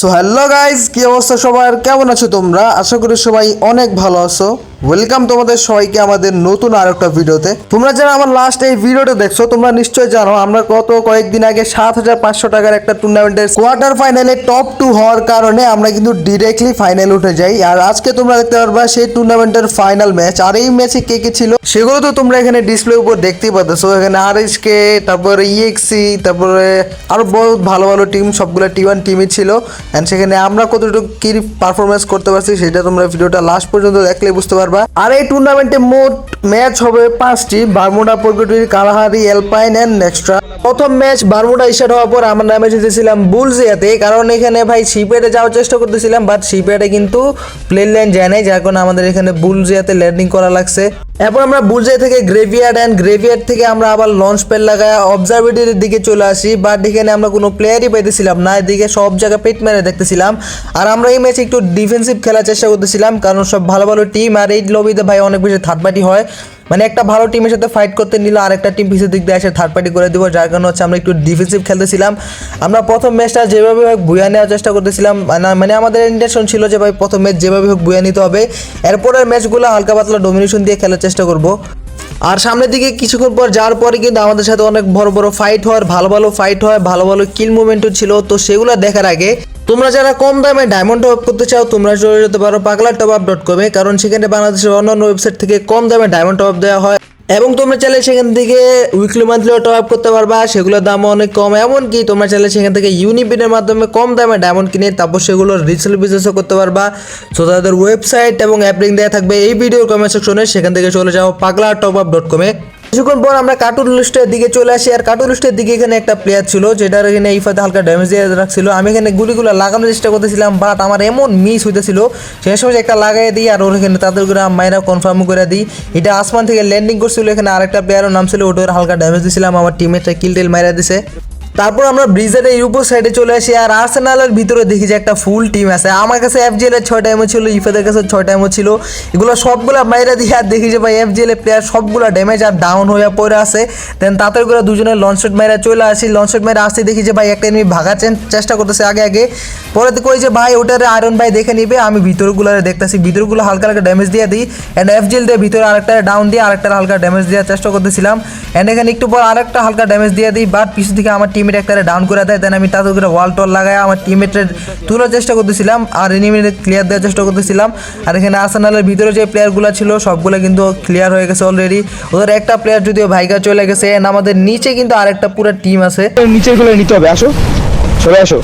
So hello guys কি অবস্থা সবার? কেমন আছো তোমরা? আশা করি সবাই অনেক ভালো আছো। ওয়েলকাম তোমাদের সবাইকে আমাদের নতুন আর একটা ভিডিওতে। তোমরা যারা আমার লাস্ট এই ভিডিওটা দেখছ, তোমরা নিশ্চয়ই জানো, আমরা গত কয়েকদিন আগে সাত হাজার পাঁচশো টাকার একটা টুর্নামেন্টের কোয়ার্টার ফাইনালে টপ টু হওয়ার কারণে আমরা কিন্তু ডিরেক্টলি ফাইনাল উঠে যাই। আর আজকে তোমরা দেখতে পারবা সেই টুর্নামেন্টের ফাইনাল ম্যাচ আর এই ম্যাচে কে কে ছিল, সেগুলো তো তোমরা এখানে ডিসপ্লে উপর দেখতেই পাচ্ছ এখানে আর এস কে তারপরে ইএক্সি তারপরে আরও বহুত ভালো ভালো টিম সবগুলো টি ওয়ান টিমই ছিল। অ্যান্ড সেখানে আমরা কতটুকু কি পারফরমেন্স করতে পারছি, সেটা তোমরা ভিডিওটা লাস্ট পর্যন্ত দেখলে বুঝতে পারবা। আর এই টুর্নামেন্টে মোট ম্যাচ হবে পাঁচটি। বারমুডা প্রকৃতির কালাহারি এলপাইন অ্যান্ড নেক্সট্রা প্রথম ম্যাচ বারমুডা স্টার্ট হওয়ার পর আমরা নামে যেতেছিলাম বুলজিয়াতে। কারণ এখানে ভাই শিপেটে যাওয়ার চেষ্টা করতেছিলাম বাট শিপেটে কিন্তু প্লেন লাইন যায় নাই। যার কারণে আমাদের এখানে বুলজিয়াতে ল্যান্ডিং করা লাগছে। এরপর আমরা বুলজাই থেকে গ্রেভিয়ার্ড অ্যান্ড গ্রেভিয়ার্ড থেকে আমরা আবার লঞ্চ প্যাড লাগায় অবজারভেটরির দিকে চলে আসি বাট এখানে আমরা কোনো প্লেয়ারই পাইতেছিলাম না, এদিকে সব জায়গায় পেট মেরে দেখতেছিলাম। আর আমরা এই ম্যাচে একটু ডিফেন্সিভ খেলার চেষ্টা করতেছিলাম, কারণ সব ভালো ভালো টিম আর এই লবিতে ভাই অনেক বেশি পার্টি হয়। মানে একটা ভালো টিমের সাথে ফাইট করতে নিলে আরেকটা টিম পিছের দিক দিয়ে এসে থার্ড পার্টি করে দিব, যার কারণে হচ্ছে আমরা একটু ডিফেন্সিভ খেলতেছিলাম। আমরা প্রথম ম্যাচটা যেভাবে হোক বুয়া নেওয়ার চেষ্টা করতেছিলাম, মানে- মানে আমাদের ইন্টেনশন ছিল যে ভাই প্রথম ম্যাচ যেভাবে হোক বুয়া নিতে হবে। এরপরের ম্যাচগুলো হালকা পাতলা ডোমিনেশন দিয়ে খেলার চেষ্টা করব। আর সামনের দিকে কিছুক্ষণ পর যাওয়ার পরে কিন্তু আমাদের সাথে অনেক বড় বড় ফাইট হয়, ভালো ভালো ফাইট হয়, ভালো ভালো কিল মুভমেন্টও ছিল। তো সেগুলো দেখার আগে তোমরা যারা কম দামে ডায়মন্ড টপ করতে চাও, তোমরা চলে যেতে পারো পাগলা টপ আপ ডট কমে কারণ সেখানে বাংলাদেশের অন্যান্য ওয়েবসাইট থেকে কম দামে ডায়মন্ড টপ দেওয়া হয়। এবং তোমরা চাইলে সেখান থেকে উইকলি মান্থলিও টপ আপ করতে পারবা, সেগুলোর দাম অনেক কম। এমনকি তোমরা চাইলে সেখান থেকে ইউনিপিনের মাধ্যমে কম দামে ডায়মন্ড কিনে তারপর সেগুলো রিসেল বিজনেসও করতে পারবা। সো তাদের ওয়েবসাইট এবং অ্যাপ লিঙ্ক দেওয়া থাকবে এই ভিডিওর কমেন্ট সেকশনে সেখান থেকে চলে যাও পাগলা টপ আপ ডট কমে কিছুক্ষণ পর আমরা কার্টুন লিস্টের দিকে চলে আসি। আর কার্টুন লিস্টের দিকে এখানে একটা প্লেয়ার ছিল যেটার এখানে এই ফাতে হালকা ড্যামেজ দিয়ে রাখছিল। আমি এখানে গুলিগুলো লাগানোর চেষ্টা করতেছিলাম বাট আমার এমন মিস হইতেছিল, সে সময় একটা লাগাই দিই আর ওর এখানে তাদের করে মাইরা কনফার্ম করে দিই। এটা আসমান থেকে ল্যান্ডিং করছিল, এখানে আরেকটা প্লেয়ারও নাম ছিল, ওটার হালকা ড্যামেজ দিয়েছিলাম আমার টিমের কিল টেল মাইরা দিছে। তারপর আমরা ব্রিজের এই উপর সাইডে চলে আসি, আর আর্সেনালের ভিতরে দেখি যে একটা ফুল টিম আছে। আমার কাছে এফজিএল এর ছয় টাইমও ছিল ইফাদের কাছে ছয় টাইমও ছিল। এগুলো সবগুলা মাইরা দিয়ে আর দেখি যে ভাই এফজিএল এর প্লেয়ার সবগুলো ড্যামেজ আর ডাউন হয়ে পড়ে আছে। দেন তাতে করে দুজনের লঞ্চেট মাইরা চলে আসি। লঞ্চেট মাইরা আসতে দেখি যে ভাই একটা এমনি ভাগার চেষ্টা করতেছে আগে আগে। পরে কই যে ভাই ওটারে আয়রন ভাই দেখে নিবে, আমি ভিতরগুলো দেখতেছি। ভিতরগুলো হালকা হালকা ড্যামেজ দিয়ে দিই। অ্যান্ড এফজিএল দিয়ে ভিতরে আরেকটা ডাউন দিয়ে আরেকটা হালকা ড্যামেজ দেওয়ার চেষ্টা করতেছিলাম। অ্যান্ড এখানে একটু পর আরেকটা হালকা ড্যামেজ দিয়ে দিই বাট পিছন থেকে আমার টিমের একটা ডাউন করে দেয় দেন আমি তাদের করে ওয়াল টল লাগাই আমার টিমেটের তোলার চেষ্টা করতেছিলাম আর এনিমির ক্লিয়ার দেওয়ার চেষ্টা করতেছিলাম। আর এখানে আর্সেনালের ভিতরে যে প্লেয়ারগুলো ছিল সবগুলো কিন্তু ক্লিয়ার হয়ে গেছে অলরেডি ওদের একটা প্লেয়ার যদিও ভাইগা চলে গেছে আমাদের নিচে কিন্তু আরেকটা পুরো টিম আছে। নিচেরগুলো নিতে হবে আসো। চলে আসো।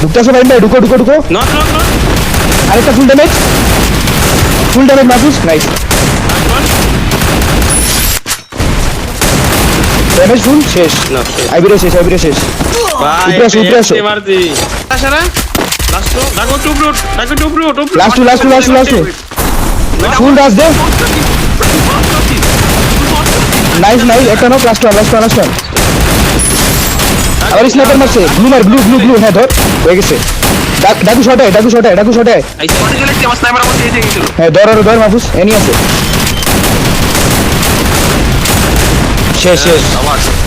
ঢুকতে আসো ভাই ঢুকো ঢুকো ঢুকো। আরেকটা ফুল ড্যামেজ ফুল ড্যামেজ মাসুস নাইস ড্যামেজ ফুল শেষ না আইবিরে শেষ আইবিরে শেষ। উপরে আসো, উপরে আসো। মারতি আশারা লাস্ট টুপ রুট টুপ last two last two last two last two full rush দে। নাইস নাইস একটা নাও last one last one last one আবার স্নাইপার মারছে। ব্লু মার ব্লু ব্লু ব্লু হ্যাঁ ধর হয়ে গেছে। ডাক- শটে ডাকু শটে ডাকু শটে হ্যাঁ ধর ধর মাহফুজ এনি আছে শেষ শেষ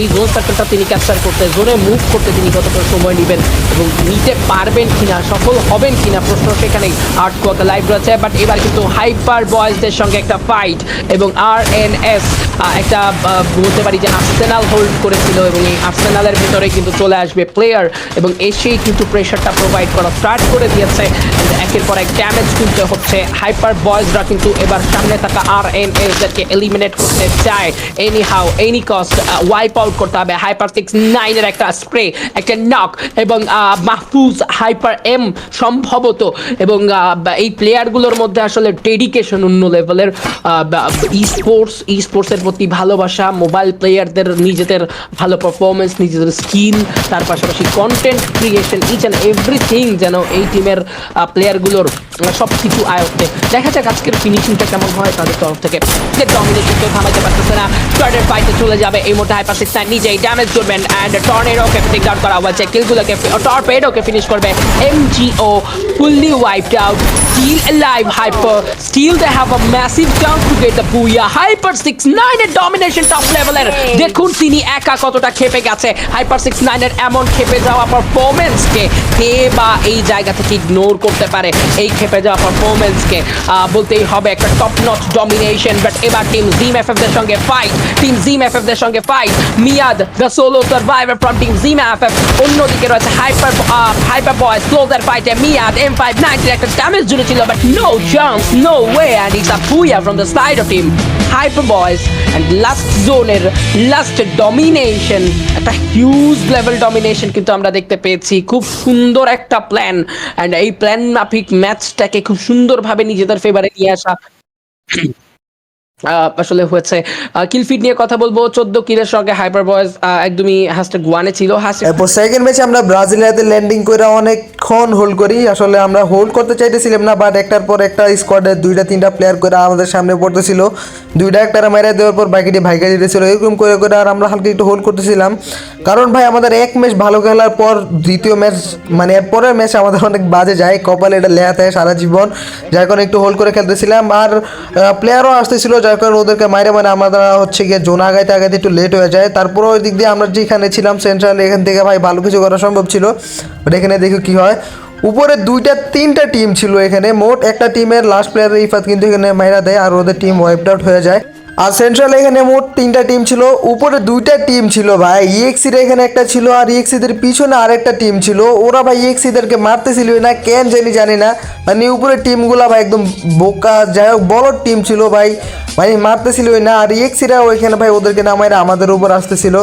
এই জোন সার্কেলটা তিনি ক্যাপচার করতে জোনে মুভ করতে তিনি কতটা সময় নেবেন এবং নিতে পারবেন কিনা, সফল হবেন কিনা প্রশ্ন সেখানেই। আর্ট কোয়াকা লাইভ রয়েছে বাট এবার কিন্তু হাইপার বয়েজদের সঙ্গে একটা ফাইট এবং আর এন এস একটা বলতে পারি যে আর্সেনাল হোল্ড করেছিল এবং এই আর্সেনালের ভেতরে কিন্তু চলে আসবে প্লেয়ার এবং এসেই কিন্তু প্রেশারটা প্রোভাইড করা স্টার্ট করে দিয়েছে একের পর এক ড্যামেজ কিন্তু হচ্ছে। হাইপার বয়েজরা কিন্তু এবার সামনে থাকা আর এন এসদেরকে এলিমিনেট করতে চায়। Any how any cost wipe out করতে হবে। হাইপার সিক্স নাইনের একটা স্প্রে একটা নক এবং মাহফুজ হাইপার এম সম্ভবত এবং এই প্লেয়ারগুলোর মধ্যে আসলে ডেডিকেশন অন্য লেভেলের ই স্পোর্টস ই স্পোর্টসের প্রতি ভালোবাসা মোবাইল প্লেয়ারদের নিজেদের ভালো পারফরমেন্স নিজেদের স্কিল তার পাশাপাশি content creation each and everything যেন এই টিমের প্লেয়ারগুলোর সব কিছু আয়ত্তে দেখা যাক আজকের ফিনিশিংটা কেমন হয় তাদের তরফ থেকে। যে ডমিনেশন কেউ থামাতে পারতেছে না। ফাইটে চলে যাবে এই মোটা হাইপার সিক্স নিজেই ড্যামেজ করবেন অ্যান্ড টর্নেডোকে টেক ডাউন করা হয়েছে কিলগুলোকে টর্পেডোকে ফিনিশ করবে এমজিও fully wiped out. Still alive, Hyper. Still they have a massive chance to get the booyah. Hyper 6-9 এর domination top level-এর। দেখুন তিনি একা কতটা খেপে গেছে হাইপার সিক্স নাইনের এমন খেপে যাওয়া পারফরমেন্সকে কে বা এই জায়গা থেকে ইগনোর করতে পারে এই খেপে যাওয়া পারফরমেন্সকে বলতেই হবে একটা টপ নচ ডমিনেশন বাট এবার টিম জিম এফ দের সঙ্গে ফাইট টিম জিম এফ দের সঙ্গে fight Miyad the solo survivor from team Jim F F অন্যদিকে রয়েছে হাইপার হাইপার বয়েস ক্লোজার ফাইটে মিয়াদ এম ফাইভ নাইনটির একটা ড্যামেজ ছিল but no chance no way and it's a booyah from the side of team Hyper Boys and last জোনের last domination একটা huge level domination কিন্তু আমরা দেখতে পেয়েছি। খুব সুন্দর একটা প্ল্যান অ্যান্ড এই প্ল্যান মাফিক ম্যাচটাকে খুব সুন্দরভাবে নিজেদের ফেভারে নিয়ে আসা। আসলে হয়েছে। কিলফিট নিয়ে কথা বলব। চোদ্দ কিলের সঙ্গে হাইপার বয়েজ একদমই হ্যাশট্যাগ ওয়ানে ছিল। এরপর সেকেন্ড ম্যাচে আমরা ব্রাজিলিয়াতে ল্যান্ডিং করে অনেকক্ষণ হোল্ড করি। আসলে আমরা হোল্ড করতে চাইতেছিলাম না বাট একটার পর একটা স্কোয়াডের দুইটা, তিনটা প্লেয়ার করে আমাদের সামনে পড়তেছিল। দুইটা একটা মেরে দেওয়ার পর বাকিটি ভাইকা দিতেছিল। এরকম করে করে আর আমরা হালকা একটু হোল্ড করতেছিলাম। কারণ ভাই, আমাদের এক ম্যাচ ভালো খেলার পর দ্বিতীয় ম্যাচ মানে এর পরের ম্যাচ আমাদের অনেক বাজে যায়। কপালে এটা লেয়া থাকে সারা জীবন। যার কারণে একটু হোল্ড করে খেলতেছিলাম। আর প্লেয়ারও আসতেছিল যার ওদেরকে মাইরে মানে আমরা হচ্ছে গিয়ে জোন আগাইতে আগাইতে একটু লেট হয়ে যায়। তারপরে ওই দিক দিয়ে আমরা যেখানে ছিলাম সেন্ট্রাল এখান থেকে ভাই ভালো কিছু করা সম্ভব ছিল। বাট এখানে দেখি কি হয়। উপরে দুইটা, তিনটা টিম ছিল এখানে। মোট একটা টিমের লাস্ট প্লেয়ার ইফাত কিন্তু এখানে মাইরা দেয় আর ওদের টিম ওয়াইপড আউট হয়ে যায়। আর সেন্ট্রাল এখানে মোট তিনটা টিম ছিল। উপরে দুইটা টিম ছিল ভাই। ইএক্সির এখানে একটা ছিল আর ইএক্সিদের পিছনে আরেকটা টিম ছিল। ওরা ভাই ইএক্সিদেরকে মারতেছিল না, কেন জানি জানি না। মানে উপরে টিমগুলা ভাই একদম বোকা। যাই হোক বড় টিম ছিল ভাই। মানে মারতেছিল না। আর ইএক্সিরা ওইখানে ভাই ওদেরকে নামাইরা আমাদের উপর আসতেছিল।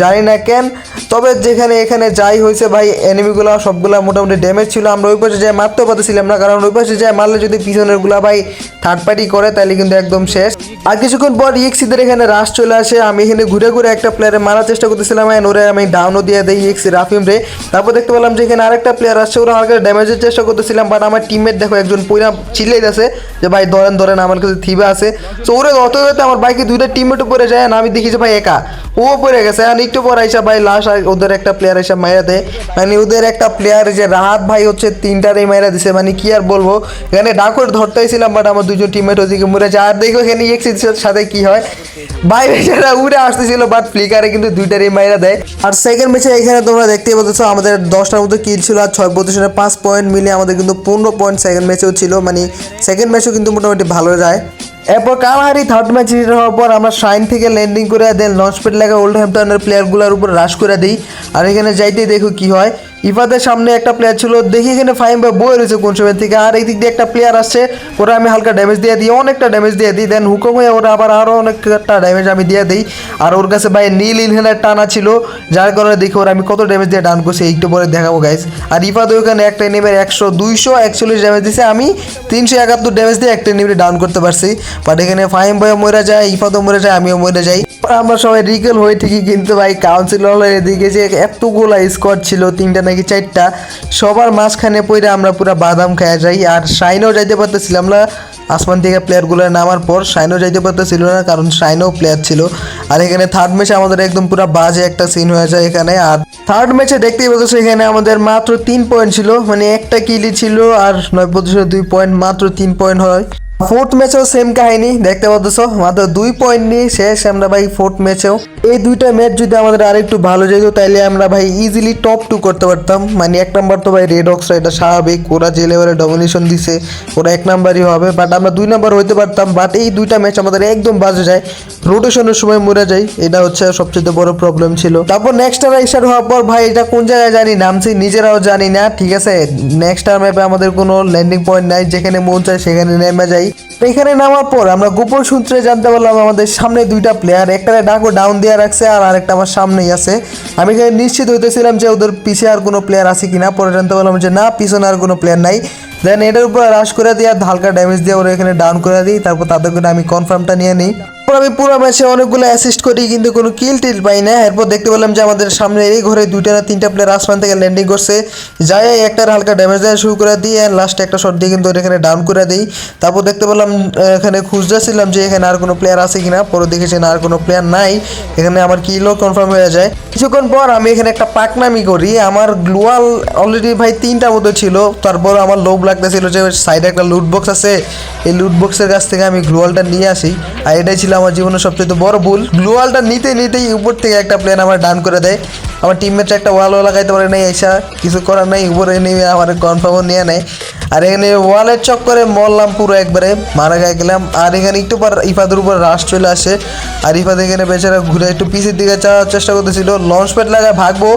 জানি না কেন। তবে যেখানে এখানে যাই হয়েছে ভাই এনিমিগুলো সবগুলা মোটামুটি ড্যামেজ ছিল। আমরা ওই পাশে যাই মারতেও পারতেছিলাম না। কারণ ওই পাশে যাই মারলে যদি পিছনেরগুলা ভাই থার্ড পার্টি করে, তাহলে কিন্তু একদম শেষ। আর কিছুক্ষণ পর ইএক্সিদের এখানে রাশ চলে আসে। আমি এখানে ঘুরে ঘুরে একটা প্লেয়ারে মারার চেষ্টা করতেছিলাম। and ওরে আমি ডাউনও দিয়ে দেয় ইএক্সি রাফিম রে। তারপর দেখতে পেলাম যে এখানে আরেকটা প্লেয়ার আসছে। ওরা আমার ড্যামেজের চেষ্টা করতেছিলাম বাট আমার টিমমেট দেখো একজন পুরা চিল্লাই আছে যে, ভাই, ধরেন ধরেন, আমার কাছে থিবা আছে। তো ওরে, অত আমার বাইকে দুইটা টিমমেট উপরে যায় আর আমি দেখি যে, ভাই, একা। ও পড়ে গেছে। আর একটু পর আইসা, ভাই লাস্ট ওদের একটা প্লেয়ার এসে মাইরা দেয় মানে ওদের একটা প্লেয়ার যে রাহাত ভাই হচ্ছে তিনটারই মাইরা দিছে। মানে কি আর বলব? এখানে ডাকর ধরতেছিলাম বাট আমার দুজন টিমমেট ওদিকে মরে যায়। আর দেখো এখানে এক্সির সাথে কি হয়? ভাই বেচারা উড়ে আসতেছিল বাট ফ্লিকারে কিন্তু দুইটারই মাইরা দেয়। আর সেকেন্ড ম্যাচে এখানে তোমরা দেখতেই পাচ্ছ, আমাদের দশটার মতো কিল ছিল আর ছয় পজিশনে পাঁচ পয়েন্ট মিলে আমাদের কিন্তু পনেরো পয়েন্ট সেকেন্ড ম্যাচেও ছিল। মানে সেকেন্ড ম্যাচও কিন্তু মোটামুটি ভালো যায়। এরপর কালহারি থার্ড ম্যাচ রিটার্ন হওয়ার পর আমরা শাইন থেকে ল্যান্ডিং করে দেন লঞ্চ প্যাড লাগা ওল্ড হ্যাম্পটনের প্লেয়ারগুলোর উপর রাশ করে দিই। আর এখানে যাইতেই দেখো কি হয়। ইফাদের সামনে একটা প্লেয়ার ছিল, দেখি এখানে ফাইম বা বয়ে রয়েছে কোন সময় থেকে। আর এই দিক দিয়ে একটা প্লেয়ার আসছে, ওরা আমি হালকা ড্যামেজ দিয়ে দিই, অনেকটা ড্যামেজ দিয়ে দিই। দেন হুকম হয়ে ওরা আবার আরও অনেকটা ড্যামেজ আমি দিয়ে দিই। আর ওর কাছে ভাই নীল ইনহেলার টানা ছিল, যার কারণে দেখি ওরা আমি কত ড্যামেজ দিয়ে ডান করছি, একটু পরে দেখাবো গাইস আর ইফাদ ওখানে একটা এনিমের একশো দুইশো একচল্লিশ ড্যামেজ দিছে, আমি তিনশো একাত্তর ড্যামেজ দিয়ে একটা এনিমে ডাউন করতে পারছি। বাট এখানে ফাইম বয় মরে যায় ইফাদও মরে যায়, আমিও মরে যাই। আমরা সবাই রিকেল হয়ে ঠিকই, কিন্তু ভাই কাউন্সিলর এদিকে যে এতগুলা স্কোয়াড ছিল, তিনটা নাকি চারটা, সবার মাঝখানে পড়ে আমরা পুরো বাদাম খাওয়া যাই। আর শাইনও যাইতে পারতেছিলাম না। আসমান থেকে প্লেয়ারগুলো নামার পর শাইনও যাইতে পারতেছিল না, কারণ শাইনও প্লেয়ার ছিল। আর এখানে থার্ড ম্যাচে আমাদের একদম পুরো বাজে একটা সিন হয়ে যায় এখানে। আর থার্ড ম্যাচে দেখতেই পাচ্ছ এখানে আমাদের মাত্র তিন পয়েন্ট ছিল মানে একটা কিলি ছিল আর নয় পজিশনে দুই পয়েন্ট মাত্র তিন পয়েন্ট হয়। ফোর্থ ম্যাচেও সেম কাহিনী, দেখতে পাচ্ছ মাত্র দুই পয়েন্ট নিয়ে শেষ আমরা ভাই ফোর্থ ম্যাচেও এই দুইটা ম্যাচ যদি আমাদের আর একটু ভালো যেত, তাইলে আমরা ভাই ইজিলি টপ টু করতে পারতাম। মানে এক নাম্বার তো ভাই রেড অক্সরা এটা স্বাভাবিক। ওরা যে লেভেলে ডমিনেশন দিছে, ওরা এক নাম্বারই হবে। বাট আমরা দুই নাম্বার হইতে পারতাম। বাট এই দুইটা ম্যাচ আমাদের একদম বাজে যায়। রোটেশনের সময় মরে যায় এটা হচ্ছে সবচেয়ে বড় প্রবলেম ছিল। তারপর নেক্সট টাইম স্টার্ট হওয়ার পর ভাই এটা কোন জায়গায় জানি নামছি নিজেরাও জানি না। ঠিক আছে? নেক্সট টাইম ম্যাপে আমাদের কোনো ল্যান্ডিং পয়েন্ট নাই। যেখানে মন চায় সেখানে নেমে যাই। এখানে নামার পর আমরা গোপন সূত্রে জানতে পারলাম আমাদের সামনে দুইটা প্লেয়ার একটা ডাকো ডাউন দেওয়া রাখছে আর আরেকটা আমার সামনেই আছে। আমি এখানে নিশ্চিত হইতেছিলাম যে ওদের পিছে আর কোনো প্লেয়ার আছে কিনা, পরে জানতে পারলাম যে না, পিছনে আর কোনো প্লেয়ার নাই। দেন এটার উপর রাশ করে দিয়ে আর হালকা ড্যামেজ দিয়ে ওরা এখানে ডাউন করে দিই, তারপর তাদেরকে আমি কনফার্মটা নিয়ে নিই। তারপর আমি পুরো ম্যাচে অনেকগুলো অ্যাসিস্ট করি, কিন্তু কোনো কিল টিল পাই না। এরপর দেখতে পেলাম যে আমাদের সামনে এই ঘরে দুইটা না তিনটা প্লেয়ার আসমান থেকে ল্যান্ডিং করছে। যাই একটার হালকা ড্যামেজ দেওয়া শুরু করে আর লাস্টে একটা শট দিয়ে কিন্তু এখানে ডাউন করে দিই। তারপর দেখতে পেলাম এখানে খুঁজতেছিলাম যে এখানে আর কোনো প্লেয়ার আছে কিনা। পরে দেখেছি না, আর কোনো প্লেয়ার নাই। এখানে আমার কিলও কনফার্ম হয়ে যায়। কিছুক্ষণ পর আমি এখানে একটা পাকনামি করি। আমার গ্লোয়াল অলরেডি ভাই তিনটা মতো ছিল। তারপর আমার লোভ লাগতেছিল যে সাইডে একটা লুট বক্স আছে। এই লুট বক্সের কাছ থেকে আমি গ্লোয়ালটা নিয়ে আসি। আর এটাই ছিল আমার জীবনের সবচেয়ে বড় ভুল। গ্লোয়ালটা নিতে নিতেই উপর থেকে একটা প্লেন আমার ডান করে দেয়। আমার টিমমেটরা একটা ওয়ালও লাগাইতে পারে নাই, এসা কিছু করার নাই, উপরে নিয়ে আমার কনফার্মও নিয়ে নেয়। আর এখানে ওয়ালের চক্করে মরলাম পুরো একবারে, মারা গায়ে গেলাম। আর এখানে একটু পর ইফাদের উপর রাশ চলে আসে। আর ইফাদ এখানে বেচারা ঘুরে একটু পিসের দিকে যাওয়ার চেষ্টা করতেছিল। লঞ্চ প্যাড লাগায় ভাগবো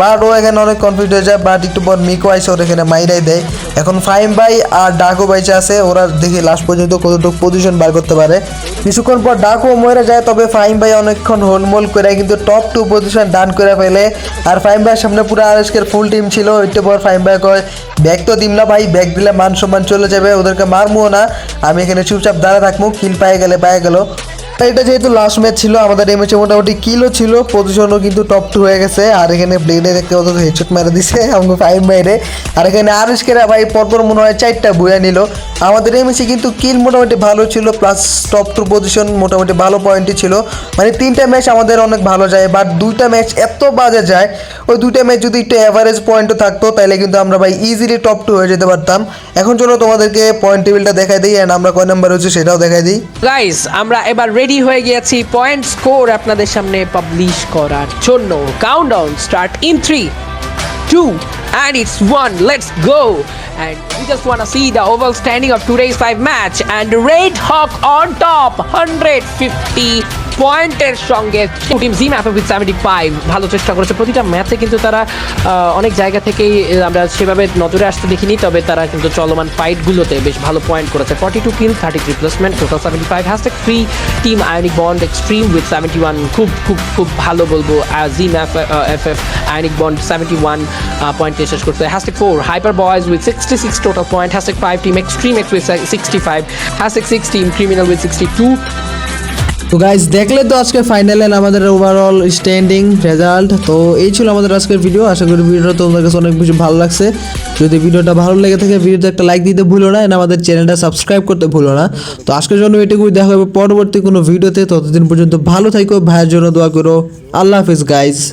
বাট ও এখানে অনেক কনফিউজ হয়ে যায় বাট একটু পর মিকো আইসে ওর এখানে মাইরাই দেয়। এখন ফাইম ভাই আর ডাকো বাইচে আছে, ওরা দেখি লাস্ট পর্যন্ত কতটুকু পজিশন বার করতে পারে। কিছুক্ষণ পর ডাকো মরে যায়, তবে ফাইম ভাই অনেকক্ষণ হোলমোল করে কিন্তু টপ টু পজিশন ডান করে ফেলে। আর ফাইম ভাইয়ের সামনে পুরো আরএসকের ফুল টিম ছিল, একটু পর ফাইম ভাই কয় ব্যাগ তো দিম না ভাই ব্যাগ দিলে মান সম্মান চলে যাবে, ওদেরকে মারমুও না। আমি এখানে চুপচাপ দাঁড়া থাকব কিল পায়ে গেলে পায়ে গেল। এটা যেহেতু লাস্ট ম্যাচ ছিল, আমাদের এই ম্যাচে মোটামুটি কিলো ছিল পজিশনও কিন্তু টপ টু হয়ে গেছে। আর এখানে ব্লেডে দেখতে কত হেডশট মেরে দিছে, আমাকে ফাইভ মেরে। আর এখানে আরিশ কেরা ভাই পরপর মনে হয় চারটা বইয়া নিল। আমাদের এই ম্যাচে কিন্তু কিল মোটামুটি ভালো ছিল প্লাস টপ টু পজিশন মোটামুটি ভালো পয়েন্টই ছিল। মানে তিনটা ম্যাচ আমাদের অনেক ভালো যায় বাট দুইটা ম্যাচ এত বাজে যায়, ওই দুইটা ম্যাচ যদি একটু অ্যাভারেজ পয়েন্টও থাকতো তাহলে কিন্তু আমরা ভাই ইজিলি টপ টু হয়ে যেতে পারতাম। এখন চলো তোমাদেরকে পয়েন্ট টেবিলটা দেখাই দিই অ্যান্ড আমরা কয় নাম্বার হচ্ছে সেটাও দেখাই দিই। গাইস আমরা এবার রেডি হয়ে গিয়েছি পয়েন্ট স্কোর আপনাদের সামনে পাবলিশ করার জন্য countdown start in three two and it's one let's go and we just want to see the overall standing of today's five match and red hawk on top 150 পয়েন্টের সঙ্গে team জি ম্যাপে with seventy five ভালো চেষ্টা করেছে। প্রতিটা ম্যাচে কিন্তু তারা অনেক জায়গা থেকেই আমরা সেভাবে নজরে আসতে দেখিনি, তবে তারা কিন্তু চলমান ফাইটগুলোতে বেশ ভালো পয়েন্ট করেছে। Forty two kill thirty three placement total seventy five hashtag three team Ionic Bond Extreme with seventy one খুব খুব খুব ভালো বলব G map F F Ionic Bond seventy one পয়েন্টে শেষ করতে hashtag four Hyper Boys with sixty six total point hashtag five team Extreme X with sixty five hashtag six team Criminal with sixty two তো guys দেখলে তো আজকে ফাইনালে আমাদের overall standing result তো এই ছিল আমাদের আজকের ভিডিও আশা করি ভিডিওটা তোমাদের কাছে অনেক কিছু ভালো লাগছে। যদি ভিডিওটা ভালো লেগে থাকে ভিডিওতে একটা লাইক দিতে ভুলো না এন্ড আমাদের চ্যানেলটা সাবস্ক্রাইব করতে ভুলো না। তো আজকের জন্য এটুকুই, দেখা হবে পরবর্তী কোনো ভিডিওতে ততদিন পর্যন্ত ভালো থাকো ভাইয়ের জন্য দোয়া করো। আল্লাহ হাফিজ গাইজ